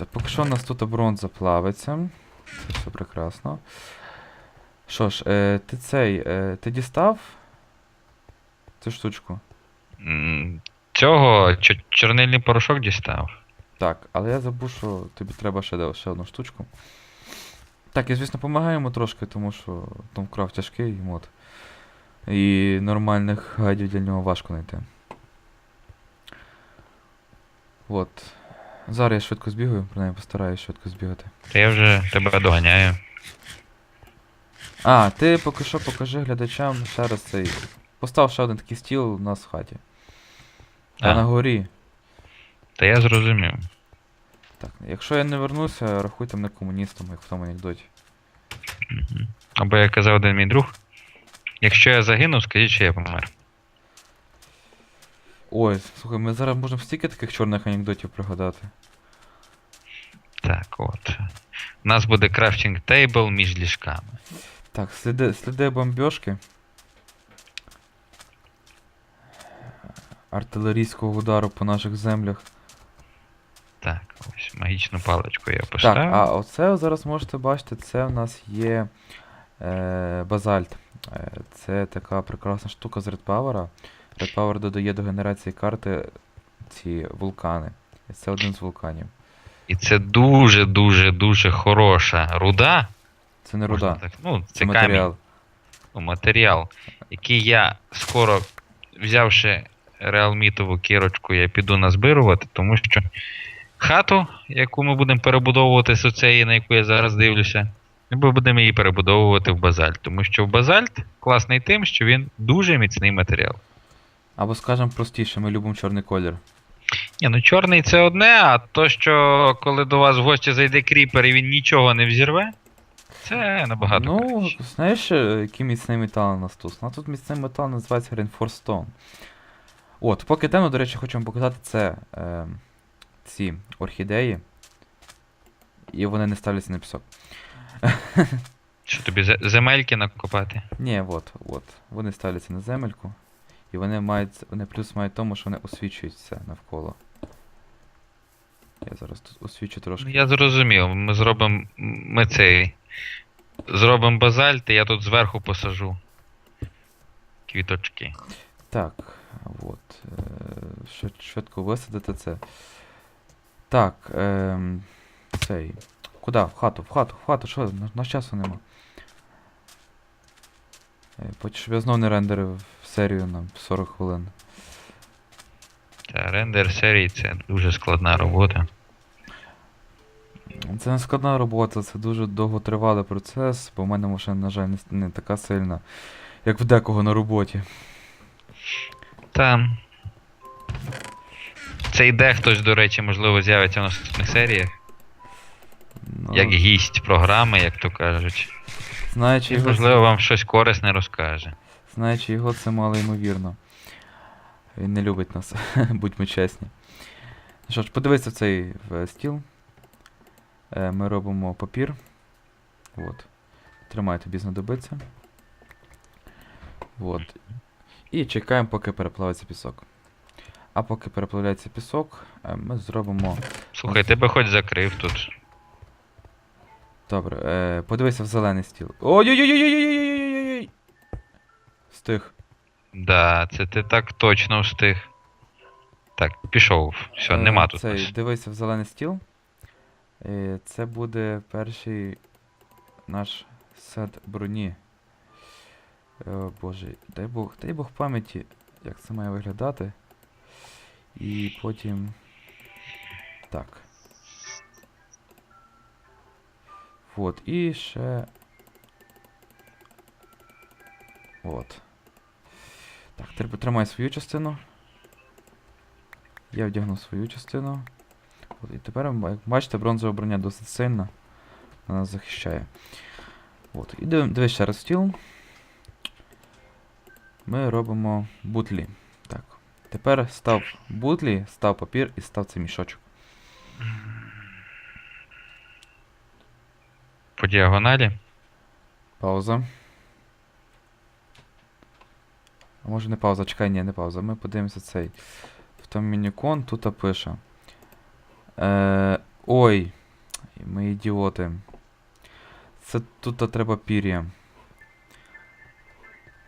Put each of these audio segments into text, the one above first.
От, поки що у нас тут бронза плавиться. Це все прекрасно. Що ж, е, ти цей, е, ти дістав цю штучку? Цього чорнильний порошок дістав. Так, але я забув, що тобі треба ще, ще одну штучку. Так, я, звісно, допомагаю йому трошки, тому що Томкрафт тяжкий мод. І нормальних гайдів для нього важко знайти. От. Зараз я швидко збігаю, принаймні постараюсь швидко збігати. Та я вже тебе доганяю. А, ти поки що покажи глядачам ще раз цей. Постав ще один такий стіл у нас в хаті. Та А. на горі. Та я зрозумів. Так, якщо я не вернуся, рахуйте мене комуністом, як в тому анекдоті. Або як казав один мій друг. Якщо я загинув, скажіть, що я помер. Ой, слухай, ми зараз можемо стільки таких чорних анекдотів пригадати. Так, от. У нас буде крафтинг тейбл між ліжками. Так, сліди, сліди бомбьошки. Артилерійського удару по наших землях. Так, ось магічну паличку я Так, а оце зараз можете бачити, це в нас є е, базальт. Е, це така прекрасна штука з Red Power. Red Power додає до генерації карти ці вулкани. І це один з вулканів. І це дуже, дуже, дуже хороша руда. Це не руда, Так, ну, це, це камінь, матеріал. ну, матеріал, який я скоро, взявши реалмітову кірочку, я піду назбирувати, тому що хату, яку ми будемо перебудовувати з оцеї, на яку я зараз дивлюся, ми будемо її перебудовувати в базальт. Тому що в базальт класний тим, що він дуже міцний матеріал. Або скажемо простіше, ми любимо чорний колір. Ні, ну чорний це одне, а то, що коли до вас в гості зайде кріпер і він нічого не взірве, це набагато Ну, краще. знаєш, е, який міцний метал у нас тут? Ну, тут міцний метал називається Reinforced Stone. От, поки темно, до речі, хочу вам показати це. Е, ці орхідеї. І вони не ставляться на пісок. Що тобі земельки накопати? Ні, от, от. Вони ставляться на земельку. І вони мають. Вони плюс мають тому, що вони освічують все навколо. Я зараз тут освічу Ну, трошки. я зрозумів, ми зробимо. Ми цей. Зробимо базальт, і я тут зверху посажу. Квіточки. Так, от. Е, швидко висадити це. Так, ем, цей. Куди? В хату, в хату, в хату, що? На, на часу нема. Е, щоб я знов не рендерив серію на 40 хвилин. Та рендер серії це дуже складна робота. Це не складна робота, це дуже довготривалий процес, бо в мене машина, на жаль, не, така сильна, як в декого на роботі. Та. Це йде хтось, до речі, можливо, з'явиться в наступних серіях. Ну, Як гість програми, як то кажуть. знаючи, І, його, можливо, вам щось корисне розкаже. Знаючи його, це мало ймовірно. Він не любить нас, будьмо чесні. Ну що ж, подивися в цей в стіл. Е, ми робимо папір. От. Тримай, тобі знадобиться. От. І чекаємо, поки переплавиться пісок. А поки переплавляється пісок, е, ми зробимо. Слухай, ти би хоч закрив тут. Добре, е, подивися в зелений стіл. Ой-ой-ой-ой-ой-ой-ой! Стих. Да, це ти так точно встиг. Так, пішов. Все, Е, нема тут. Цей, нас. дивися в зелений стіл. Е, Це буде перший наш сет броні. О, Боже, дай Бог, дай Бог пам'яті, як це має виглядати. І потім. Так. От, і ще. От. Так, тепер тримай свою частину. Я вдягну свою частину. От, і тепер, як бачите, бронзова броня досить сильна. Вона нас захищає. От. І див- дивись ще раз стіл. Ми робимо бутлі. Так. Тепер став бутлі, став папір і став цей мішочок. По діагоналі. Пауза. А може не пауза, чекай, ні, не пауза. Ми подивимося цей. В тому мінікон тут пише. Е, Ой, ми ідіоти. Це тут треба пір'я.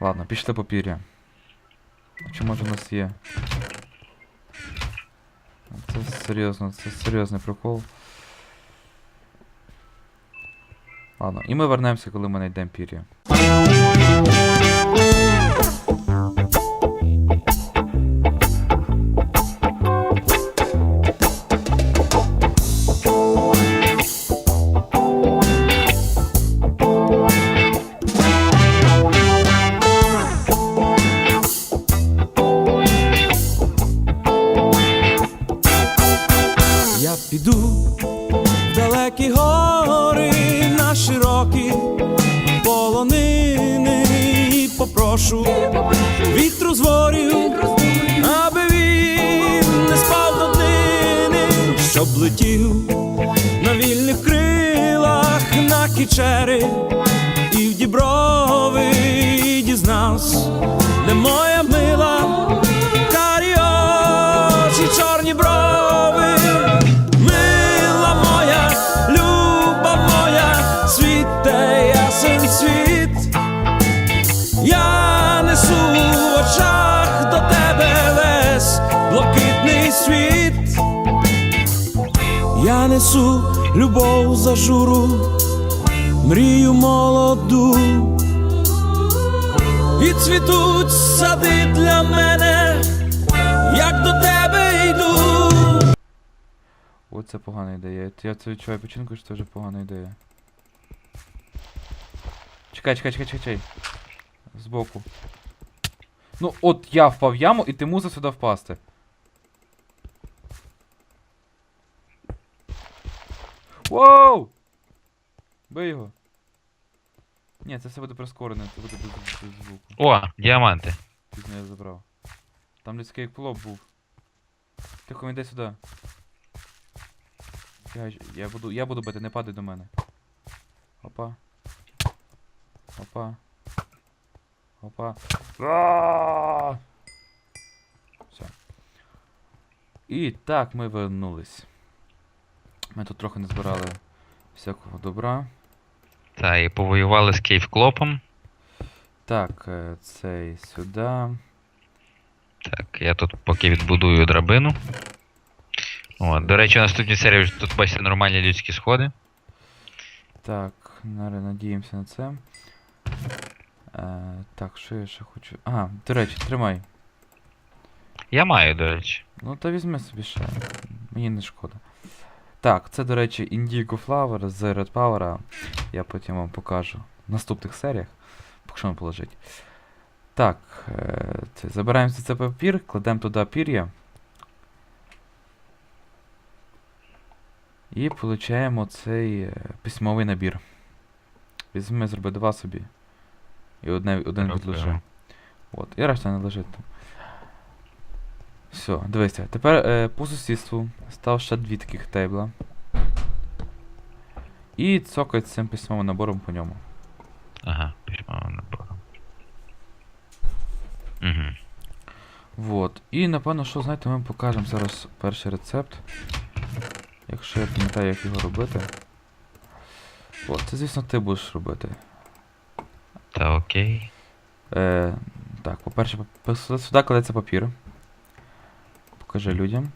Ладно, пішли по пір'я. Чи може в нас є? Це серйозно, це серйозний прикол. Ладно, і ми вернемося, коли ми знайдемо пір'я. Любов за журу, мрію молоду. І цвітуть сади для мене, як до тебе йду. Оце погана ідея. Я це відчуваю починку, що це вже погана ідея. Чекай, чекай, чекай, чекай. Збоку. Ну, от я впав в яму, і ти мусив сюди впасти. Воу! Бий його. Ні, це все буде прискорене, це буде без, без звуку. О, діаманти. Пізно я забрав. Там людський як плоп був. Тихо, він йде сюди. Я, я буду, я буду бити, не падай до мене. Опа. Опа. Опа. Все. І так ми вернулись. Ми тут трохи не збирали всякого добра. Та, і повоювали з Кейвклопом. Так, е, цей сюди. Так, я тут поки відбудую драбину. От, до речі, у наступній серії тут бачите нормальні людські сходи. Так, наре- надіємося на це. Е, так, що я ще хочу. Ага, до речі, тримай. Я маю, до речі. Ну та візьми собі ще. Мені не шкода. Так, це, до речі, Indigo Flower з Red Power. Я потім вам покажу в наступних серіях. Поки що положить. Так, е, це, забираємо цей папір, кладемо туди пір'я. І получаємо цей е, письмовий набір. Візьми, зроби два собі. І одне, один відложи. От, і решта не лежить там. Все, дивися. Тепер е, по сусідству став ще дві таких тейбла. І цокать цим письмовим набором по ньому. Ага, письмово набору. Угу. Вот. І напевно, що знаєте, ми вам покажемо зараз перший рецепт. Якщо я пам'ятаю, як його робити. От, це, звісно, ти будеш робити. Та окей. Е, так, по-перше, сюди кладеться папір. Покажи людям.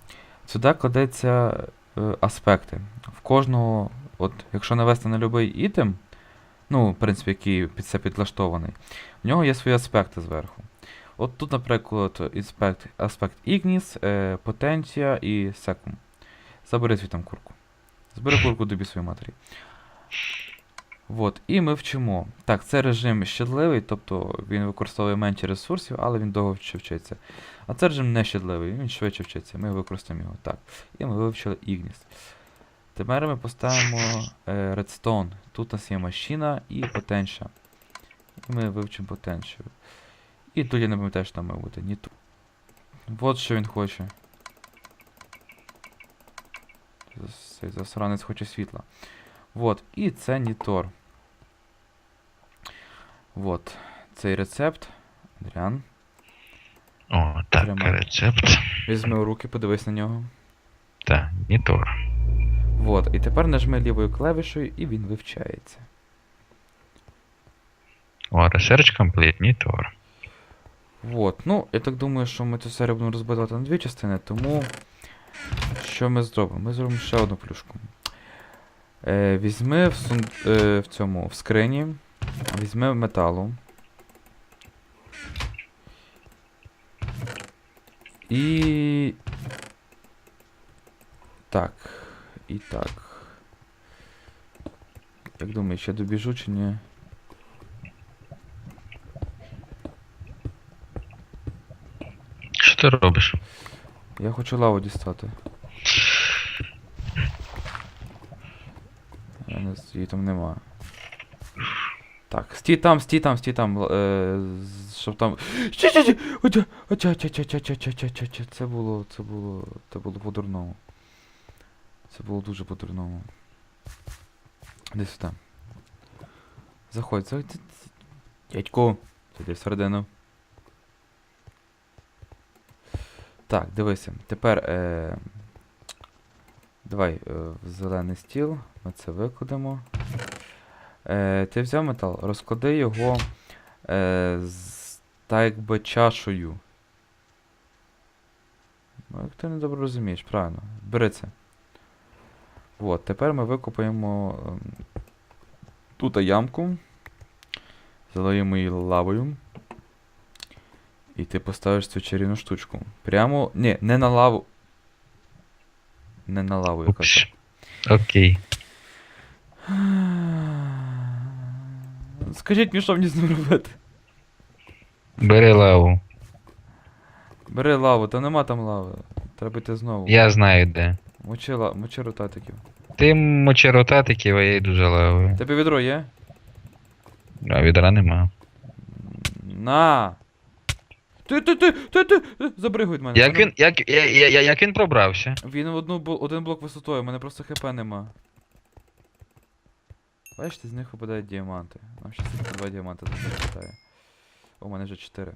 Сюди кладеться е, аспекти. В кожного, от, якщо навести на будь-який ітем, ну, в принципі, який під це підлаштований, в нього є свої аспекти зверху. От тут, наприклад, аспект, аспект Ignis, е, Потенція і Secum. Забери звідти курку. Збери курку добі своїй матері. Вот, і ми вчимо. Так, це режим щадливий, тобто він використовує менше ресурсів, але він довго вчи- вчиться. А це режим нещадливий, він швидше вчиться. Ми використаємо його. Так. І ми вивчили Ignis. Тепер ми поставимо е, Redstone. Тут у нас є машина і Potential. І ми вивчимо Potential. І тут я не пам'ятаю, що там має бути. Ні тут. От що він хоче. Цей засранець хоче світла. Вот, і це Нітор. Вот, цей рецепт. Адріан. О, так, Тримай. рецепт. Візьми у руки, подивись на нього. Та, Нітор. Вот, і тепер нажми лівою клавішою і він вивчається. О, research complete, Nitor. Вот, ну, я так думаю, що ми цю серію будемо розбивати на дві частини, тому що ми зробимо? Ми зробимо ще одну плюшку. Е, візьми в, сун... е, в цьому в скрині, візьми металу. І. Так. І так. Як думаєш, я добіжу чи ні? Що ти робиш? Я хочу лаву дістати. Її там нема. Так, стій там, стій там, стій там. Е, щоб там. Це було. Це було. Це було по-дурному. Це було дуже по-дурному. Де сюди. Заходь, заходь. Дядько, Сиди всередину. Так, дивися. Тепер. Е... Давай е, в зелений стіл. Ми це викладемо. Е, ти взяв метал, розклади його е, з так якби чашею. Ну, як ти не добре розумієш, правильно. Бери це. От, тепер ми викопаємо ем, тут ямку. Залиємо її лавою. І ти поставиш цю чарівну штучку. Прямо. Ні, не на лаву. Не на лаву, Упс. Окей. Скажіть мені, що мені з ним робити? Бери лаву. Бери лаву, та нема там лави. Треба йти знову. Я знаю де. Мочи, ла... Мочи ротатиків. Ти мочи ротатиків, а я йду за лавою. Тебе відро є? А відра нема. На! Ти, ти, ти, ти, ти, забригуй від мене. Як він, як, я, я, я, як він пробрався? Він в одну, один блок висотою, у мене просто хп нема. Бачите, з них випадають діаманти. Нам ще тільки два діаманти не випадає. О, у мене вже чотири.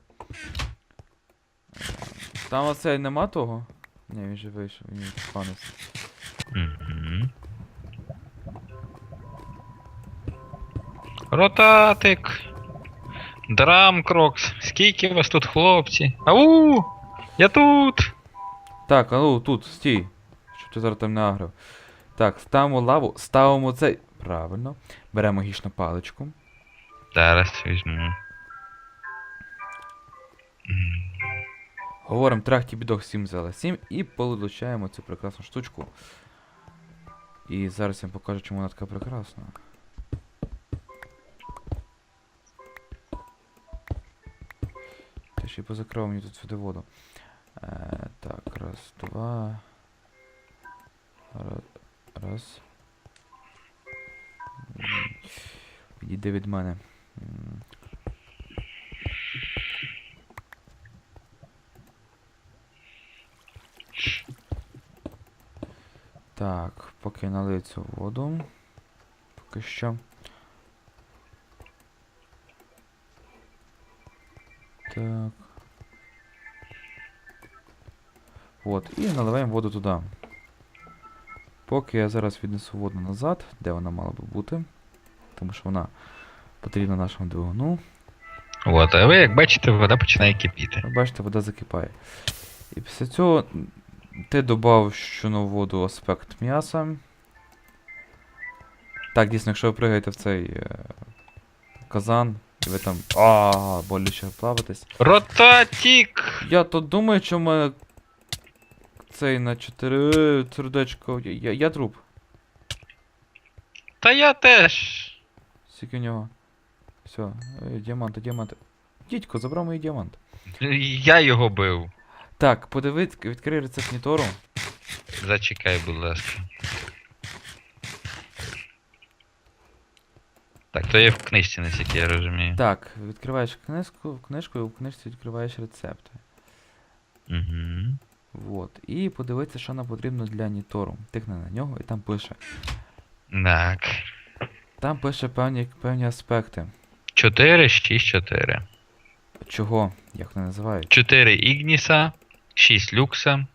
Там оцей нема того? Ні, він же вийшов, він спанився. Угу. Ротатик. Драм Крокс. Скільки вас тут, хлопці? Ау! Я тут! Так, а ну тут, стій. Щоб ти зараз там не агрив. Так, ставимо лаву, ставимо цей. Правильно. Беремо гічну паличку. Зараз візьму. Говоримо трахті бідох 7 зела 7 і получаємо цю прекрасну штучку. І зараз я вам покажу, чому вона така прекрасна. Позакрив мені тут сюди воду. Е, так, раз, два. Раз. раз. М, від мене. Так, поки налию цю воду. Поки що. Так. От, і наливаємо воду туди. Поки я зараз віднесу воду назад, де вона мала би бути. Тому що вона потрібна нашому двигуну. От, а ви як бачите, вода починає кипіти. Бачите, вода закипає. І після цього ти додав щону воду аспект м'яса. Так, дійсно, якщо ви пригаєте в цей е, казан, і ви там. А, боляче плавитесь. Ротатик! Я то думаю, що мене цей на 4 сердечко. Я, я, я труп. Та я теж. Скільки у нього. Все, е, діаманти, діаманти. Дідько, забрав мої діаманти. Я його бив. Так, подивись, відкрий рецепт Нітору. Зачекай, будь ласка. Так, то є в книжці, наскільки я розумію. Так, відкриваєш книжку, книжку і в книжці відкриваєш рецепти. Угу. Вот. І подивитися, що нам потрібно для Нітору. Тикни на нього і там пише. Так. Там пише певні, певні аспекти. 4, 6, 4. Чого? Як вони називають? 4 Ігніса, 6 люкса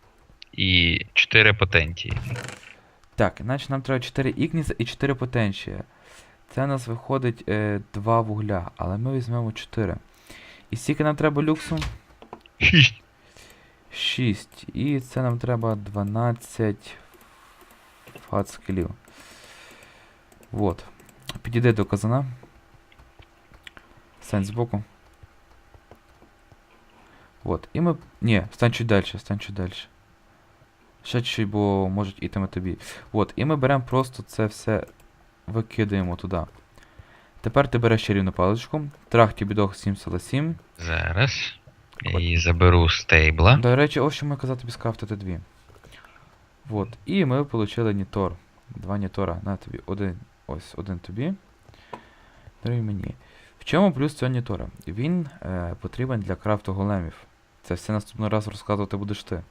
і 4 потенції. Так, іначе нам треба 4 ігніса і 4 потенція. Це у нас виходить е, 2 вугля, але ми візьмемо 4. І скільки нам треба люксу? Шість. 6. І це нам треба 12 фацкелів. Вот. Підійди до казана. Стань збоку. Вот. І ми. Ні, стань чуть далі, стань чуть далі. Ще чуть, бо можуть ітиме тобі. Вот. І ми беремо просто це все викидаємо туди. Тепер ти береш чарівну паличку. Трах тобі дох 7 7. Зараз. От. її заберу з тейбла. До речі, ось що ми казав тобі скрафтити дві. Вот. І ми отримали Нітор. Два Нітора. На тобі. Один. Ось, один тобі. Другий мені. В чому плюс цього Нітора? Він е, потрібен для крафту големів. Це все наступний раз розказувати будеш ти.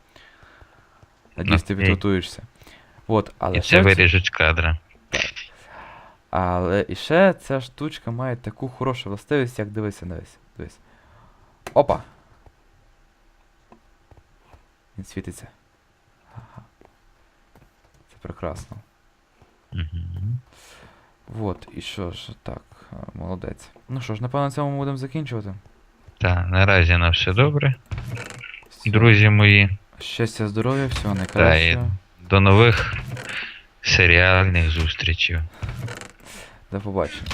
Надіюсь, ти підготуєшся. Вот, але І це виріжуть з кадра. але і ще ця штучка має таку хорошу властивість, як дивися, дивись. дивись. Опа! Він світиться. Ага. Це прекрасно. Мгм. Вот, і що ж, так, е, молодець. Ну що ж, напевно, на цьому ми будемо закінчувати. Так, наразі на все добре. Всього- Друзі мої, Щастя, здоров'я, всього найкращого. до нових серіальних зустрічей. До побачення.